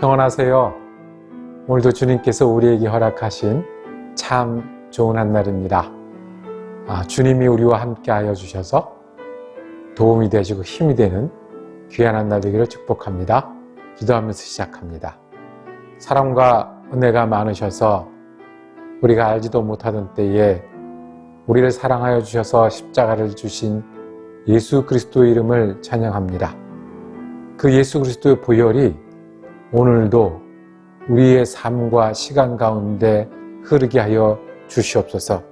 평안하세요. 오늘도 주님께서 우리에게 허락하신 참 좋은 한 날입니다. 아, 주님이 우리와 함께 하여 주셔서 도움이 되시고 힘이 되는 귀한 한 날 되기를 축복합니다. 기도하면서 시작합니다. 사랑과 은혜가 많으셔서 우리가 알지도 못하던 때에 우리를 사랑하여 주셔서 십자가를 주신 예수 그리스도의 이름을 찬양합니다. 그 예수 그리스도의 보혈이 오늘도 우리의 삶과 시간 가운데 흐르게 하여 주시옵소서.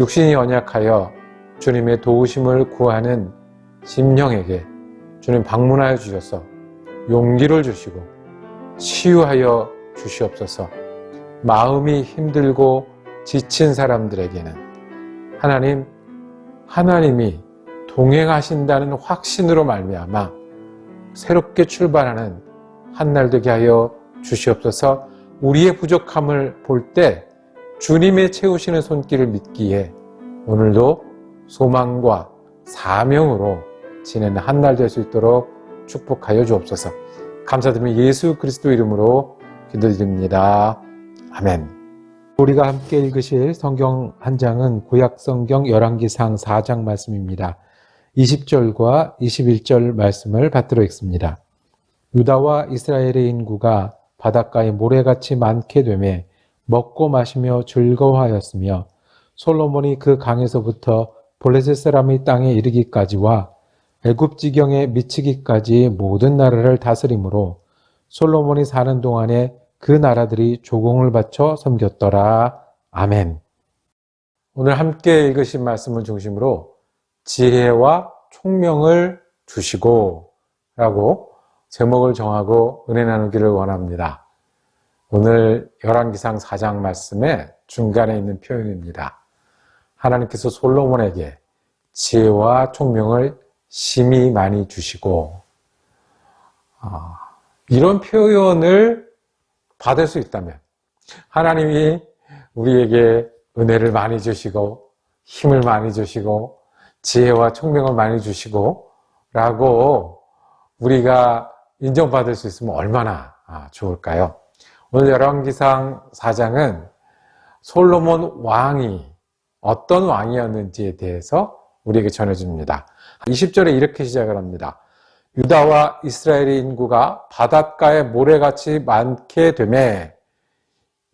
육신이 연약하여 주님의 도우심을 구하는 심령에게 주님 방문하여 주셔서 용기를 주시고 치유하여 주시옵소서. 마음이 힘들고 지친 사람들에게는 하나님 하나님이 동행하신다는 확신으로 말미암아 새롭게 출발하는 한 날 되게 하여 주시옵소서. 우리의 부족함을 볼 때 주님의 채우시는 손길을 믿기에 오늘도 소망과 사명으로 지내는 한 날 될 수 있도록 축복하여 주옵소서. 감사드리며 예수 그리스도 이름으로 기도드립니다. 아멘. 우리가 함께 읽으실 성경 한 장은 구약 성경 열왕기상 4장 말씀입니다. 20절과 21절 말씀을 받들어 읽습니다. 유다와 이스라엘의 인구가 바닷가에 모래같이 많게 되매 먹고 마시며 즐거워하였으며 솔로몬이 그 강에서부터 블레셋 사람의 땅에 이르기까지와 애굽 지경에 미치기까지 모든 나라를 다스림으로 솔로몬이 사는 동안에 그 나라들이 조공을 바쳐 섬겼더라. 아멘. 오늘 함께 읽으신 말씀을 중심으로 지혜와 총명을 주시고 라고 제목을 정하고 은혜 나누기를 원합니다. 오늘 열왕기상 4장 말씀의 중간에 있는 표현입니다. 하나님께서 솔로몬에게 지혜와 총명을 심히 많이 주시고 아, 이런 표현을 받을 수 있다면 하나님이 우리에게 은혜를 많이 주시고 힘을 많이 주시고 지혜와 총명을 많이 주시고 라고 우리가 인정받을 수 있으면 얼마나 아, 좋을까요? 오늘 열왕기상 4장은 솔로몬 왕이 어떤 왕이었는지에 대해서 우리에게 전해줍니다. 20절에 이렇게 시작을 합니다. 유다와 이스라엘의 인구가 바닷가에 모래같이 많게 되매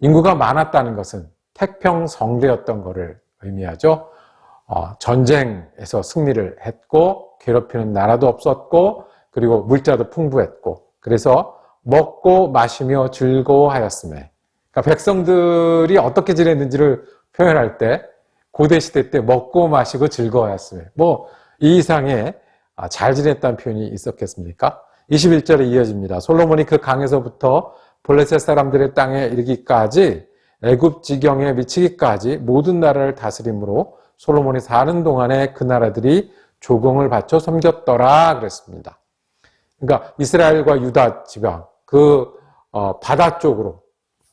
인구가 많았다는 것은 태평 성대였던 것을 의미하죠. 어, 전쟁에서 승리를 했고 괴롭히는 나라도 없었고 그리고 물자도 풍부했고 그래서 먹고 마시며 즐거워하였음에 그러니까 백성들이 어떻게 지냈는지를 표현할 때 고대 시대 때 먹고 마시고 즐거워하였음에 뭐 이 이상의 아, 잘 지냈다는 표현이 있었겠습니까? 21절에 이어집니다. 솔로몬이 그 강에서부터 블레셋 사람들의 땅에 이르기까지 애굽 지경에 미치기까지 모든 나라를 다스림으로 솔로몬이 사는 동안에 그 나라들이 조공을 바쳐 섬겼더라 그랬습니다. 그러니까 이스라엘과 유다 지방 그 어, 바다 쪽으로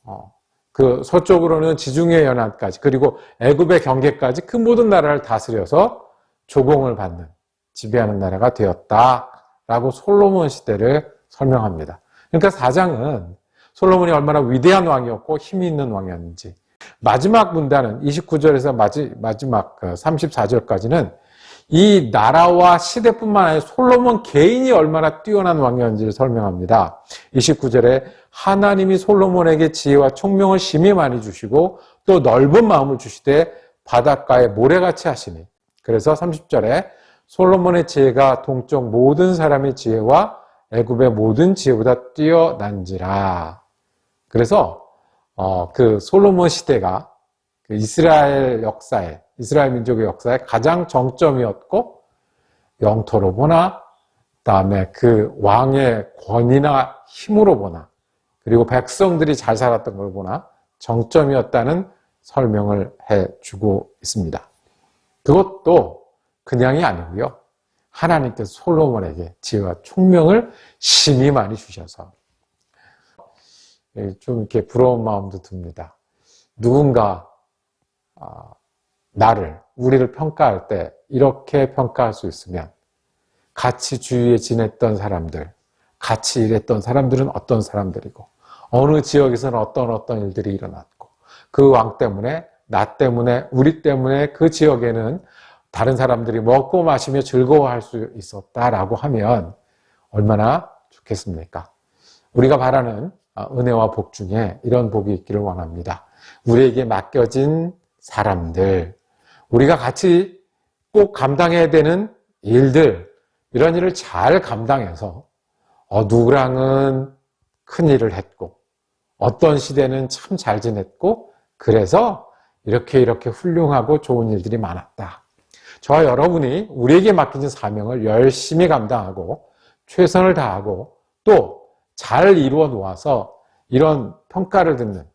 어, 그 서쪽으로는 지중해 연안까지 그리고 애굽의 경계까지 그 모든 나라를 다스려서 조공을 받는 지배하는 나라가 되었다라고 솔로몬 시대를 설명합니다. 그러니까 사장은 솔로몬이 얼마나 위대한 왕이었고 힘이 있는 왕이었는지 마지막 문단은 29절에서 마지막 34절까지는 그 이 나라와 시대뿐만 아니라 솔로몬 개인이 얼마나 뛰어난 왕이었는지를 설명합니다. 29절에 하나님이 솔로몬에게 지혜와 총명을 심히 많이 주시고 또 넓은 마음을 주시되 바닷가에 모래같이 하시니 그래서 30절에 솔로몬의 지혜가 동쪽 모든 사람의 지혜와 애굽의 모든 지혜보다 뛰어난지라. 그래서 어, 그 솔로몬 시대가 그 이스라엘 역사에 이스라엘 민족의 역사에 가장 정점이었고 영토로 보나 그다음에 그 왕의 권위나 힘으로 보나 그리고 백성들이 잘 살았던 걸 보나 정점이었다는 설명을 해 주고 있습니다. 그것도 그냥이 아니고요. 하나님께서 솔로몬에게 지혜와 총명을 심히 많이 주셔서 예, 좀 이렇게 부러운 마음도 듭니다. 누군가 아, 나를 우리를 평가할 때 이렇게 평가할 수 있으면 같이 주위에 지냈던 사람들, 같이 일했던 사람들은 어떤 사람들이고 어느 지역에서는 어떤 어떤 일들이 일어났고 그 왕 때문에 나 때문에 우리 때문에 그 지역에는 다른 사람들이 먹고 마시며 즐거워할 수 있었다라고 하면 얼마나 좋겠습니까? 우리가 바라는 아, 은혜와 복 중에 이런 복이 있기를 원합니다. 우리에게 맡겨진 사람들, 우리가 같이 꼭 감당해야 되는 일들, 이런 일을 잘 감당해서 어, 누구랑은 큰 일을 했고 어떤 시대는 참 잘 지냈고 그래서 이렇게 이렇게 훌륭하고 좋은 일들이 많았다. 저와 여러분이 우리에게 맡겨진 사명을 열심히 감당하고 최선을 다하고 또 잘 이루어 놓아서 이런 평가를 듣는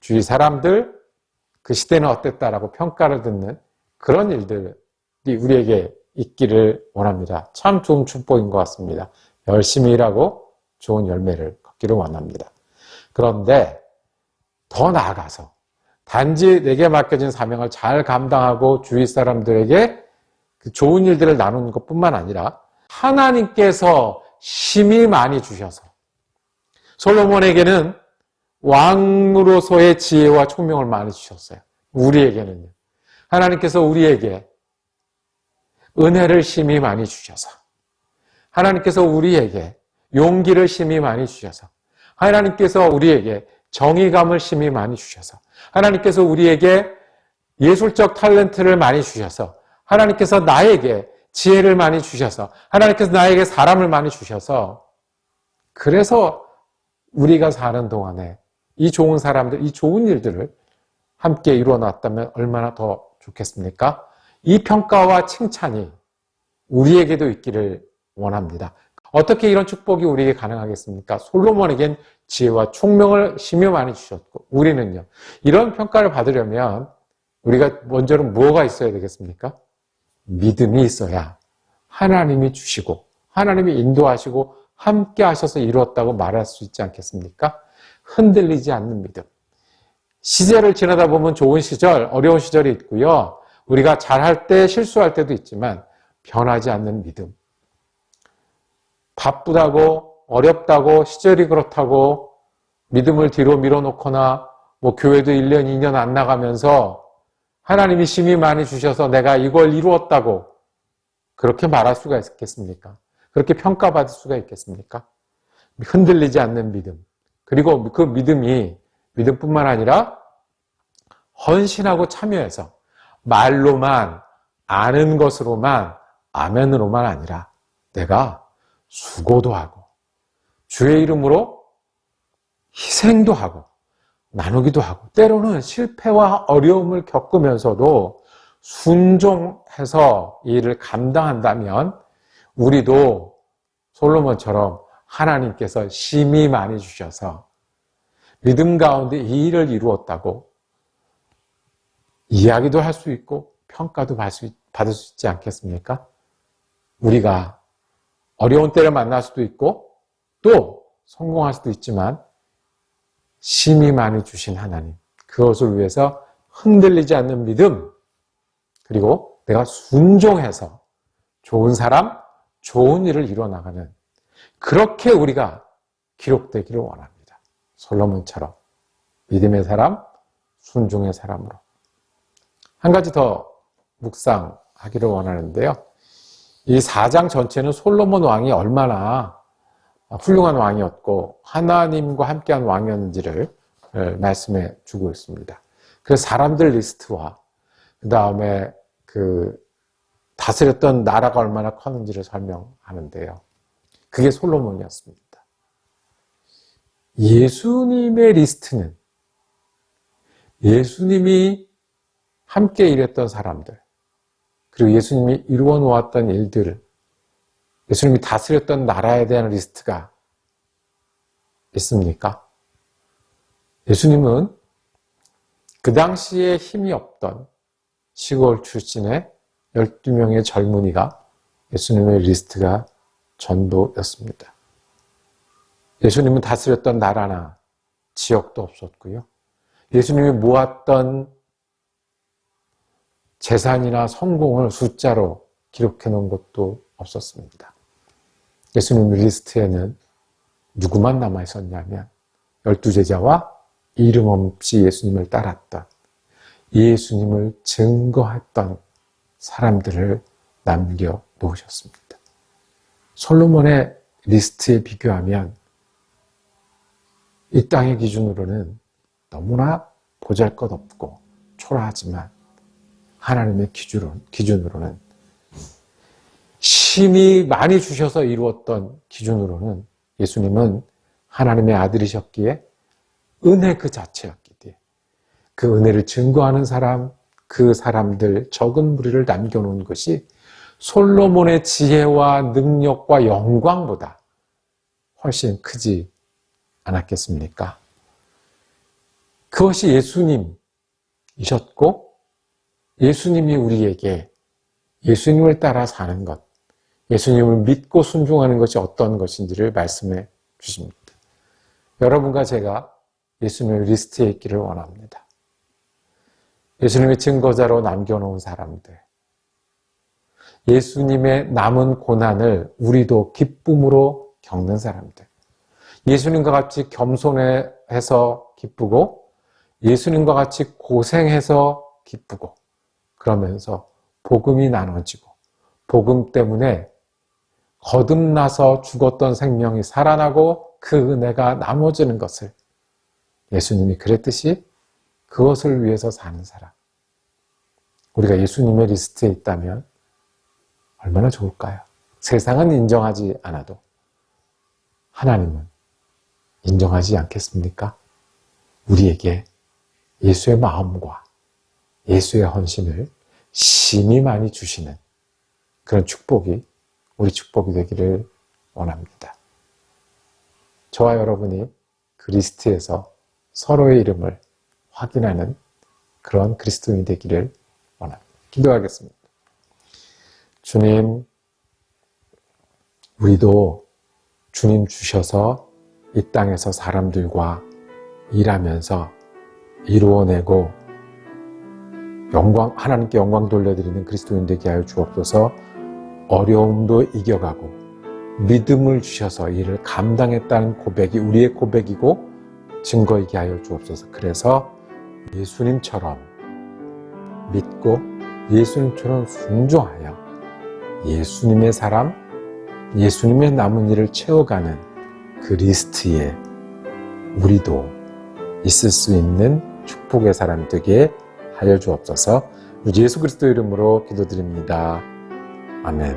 주위 사람들 그 시대는 어땠다라고 평가를 듣는 그런 일들이 우리에게 있기를 원합니다. 참 좋은 축복인 것 같습니다. 열심히 일하고 좋은 열매를 걷기를 원합니다. 그런데 더 나아가서 단지 내게 맡겨진 사명을 잘 감당하고 주위 사람들에게 그 좋은 일들을 나누는 것 뿐만 아니라 하나님께서 힘이 많이 주셔서 솔로몬에게는 왕으로서의 지혜와 총명을 많이 주셨어요. 우리에게는요. 하나님께서 우리에게 은혜를 심히 많이 주셔서 하나님께서 우리에게 용기를 심히 많이 주셔서 하나님께서 우리에게 정의감을 심히 많이 주셔서 하나님께서 우리에게 예술적 탤런트를 많이 주셔서 하나님께서 나에게 지혜를 많이 주셔서 하나님께서 나에게 사람을 많이 주셔서 그래서 우리가 사는 동안에 이 좋은 사람들, 이 좋은 일들을 함께 이루어 놨다면 얼마나 더 좋겠습니까? 이 평가와 칭찬이 우리에게도 있기를 원합니다. 어떻게 이런 축복이 우리에게 가능하겠습니까? 솔로몬에겐 지혜와 총명을 심여 많이 주셨고 우리는요. 이런 평가를 받으려면 우리가 먼저는 뭐가 있어야 되겠습니까? 믿음이 있어야 하나님이 주시고 하나님이 인도하시고 함께 하셔서 이루었다고 말할 수 있지 않겠습니까? 흔들리지 않는 믿음. 시절을 지나다 보면 좋은 시절, 어려운 시절이 있고요. 우리가 잘할 때 실수할 때도 있지만 변하지 않는 믿음. 바쁘다고 어렵다고 시절이 그렇다고 믿음을 뒤로 밀어놓거나 뭐 교회도 1년, 2년 안 나가면서 하나님이 심히 많이 주셔서 내가 이걸 이루었다고 그렇게 말할 수가 있겠습니까? 그렇게 평가받을 수가 있겠습니까? 흔들리지 않는 믿음. 그리고 그 믿음이 믿음뿐만 아니라 헌신하고 참여해서 말로만 아는 것으로만 아멘으로만 아니라 내가 수고도 하고 주의 이름으로 희생도 하고 나누기도 하고 때로는 실패와 어려움을 겪으면서도 순종해서 이 일을 감당한다면 우리도 솔로몬처럼 하나님께서 심히 많이 주셔서 믿음 가운데 이 일을 이루었다고 이야기도 할 수 있고 평가도 받을 수 있지 않겠습니까? 우리가 어려운 때를 만날 수도 있고 또 성공할 수도 있지만 심히 많이 주신 하나님 그것을 위해서 흔들리지 않는 믿음 그리고 내가 순종해서 좋은 사람, 좋은 일을 이루어나가는 그렇게 우리가 기록되기를 원합니다. 솔로몬처럼 믿음의 사람, 순종의 사람으로 한 가지 더 묵상하기를 원하는데요. 이 4장 전체는 솔로몬 왕이 얼마나 훌륭한 왕이었고 하나님과 함께한 왕이었는지를 말씀해 주고 있습니다. 그 사람들 리스트와 그 다음에 그 다스렸던 나라가 얼마나 컸는지를 설명하는데요. 그게 솔로몬이었습니다. 예수님의 리스트는 예수님이 함께 일했던 사람들, 그리고 예수님이 이루어 놓았던 일들, 예수님이 다스렸던 나라에 대한 리스트가 있습니까? 예수님은 그 당시에 힘이 없던 시골 출신의 12명의 젊은이가 예수님의 리스트가 전부였습니다. 예수님은 다스렸던 나라나 지역도 없었고요. 예수님이 모았던 재산이나 성공을 숫자로 기록해 놓은 것도 없었습니다. 예수님 리스트에는 누구만 남아 있었냐면 열두 제자와 이름 없이 예수님을 따랐던 예수님을 증거했던 사람들을 남겨 놓으셨습니다. 솔로몬의 리스트에 비교하면 이 땅의 기준으로는 너무나 보잘 것 없고 초라하지만 하나님의 기준으로, 기준으로는 심히 많이 주셔서 이루었던 기준으로는 예수님은 하나님의 아들이셨기에 은혜 그 자체였기에 그 은혜를 증거하는 사람, 그 사람들 적은 무리를 남겨놓은 것이 솔로몬의 지혜와 능력과 영광보다 훨씬 크지 않았겠습니까? 그것이 예수님이셨고 예수님이 우리에게 예수님을 따라 사는 것, 예수님을 믿고 순종하는 것이 어떤 것인지를 말씀해 주십니다. 여러분과 제가 예수님의 리스트에 있기를 원합니다. 예수님의 증거자로 남겨놓은 사람들, 예수님의 남은 고난을 우리도 기쁨으로 겪는 사람들, 예수님과 같이 겸손해서 기쁘고, 예수님과 같이 고생해서 기쁘고, 그러면서 복음이 나눠지고, 복음 때문에 거듭나서 죽었던 생명이 살아나고 그 은혜가 나눠지는 것을 예수님이 그랬듯이 그것을 위해서 사는 사람. 우리가 예수님의 리스트에 있다면 얼마나 좋을까요? 세상은 인정하지 않아도 하나님은 인정하지 않겠습니까? 우리에게 예수의 마음과 예수의 헌신을 심히 많이 주시는 그런 축복이 우리 축복이 되기를 원합니다. 저와 여러분이 그 리스트에서 서로의 이름을 확인하는 그런 그리스도인이 되기를 원합니다. 기도하겠습니다. 주님, 우리도 주님 주셔서 이 땅에서 사람들과 일하면서 이루어내고 영광, 하나님께 영광 돌려드리는 그리스도인 되게 하여 주옵소서 어려움도 이겨가고 믿음을 주셔서 이를 감당했다는 고백이 우리의 고백이고 증거이게 하여 주옵소서. 그래서 예수님처럼 믿고 예수님처럼 순종하여 예수님의 사람, 예수님의 남은 일을 채워가는 그 리스트에 우리도 있을 수 있는 축복의 사람 되게 하여 주옵소서. 우리 예수 그리스도 이름으로 기도드립니다. 아멘.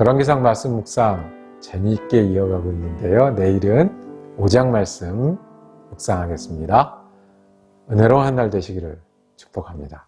열왕기상 말씀 묵상 재미있게 이어가고 있는데요. 내일은 5장 말씀 묵상하겠습니다. 은혜로운 한 날 되시기를 축복합니다.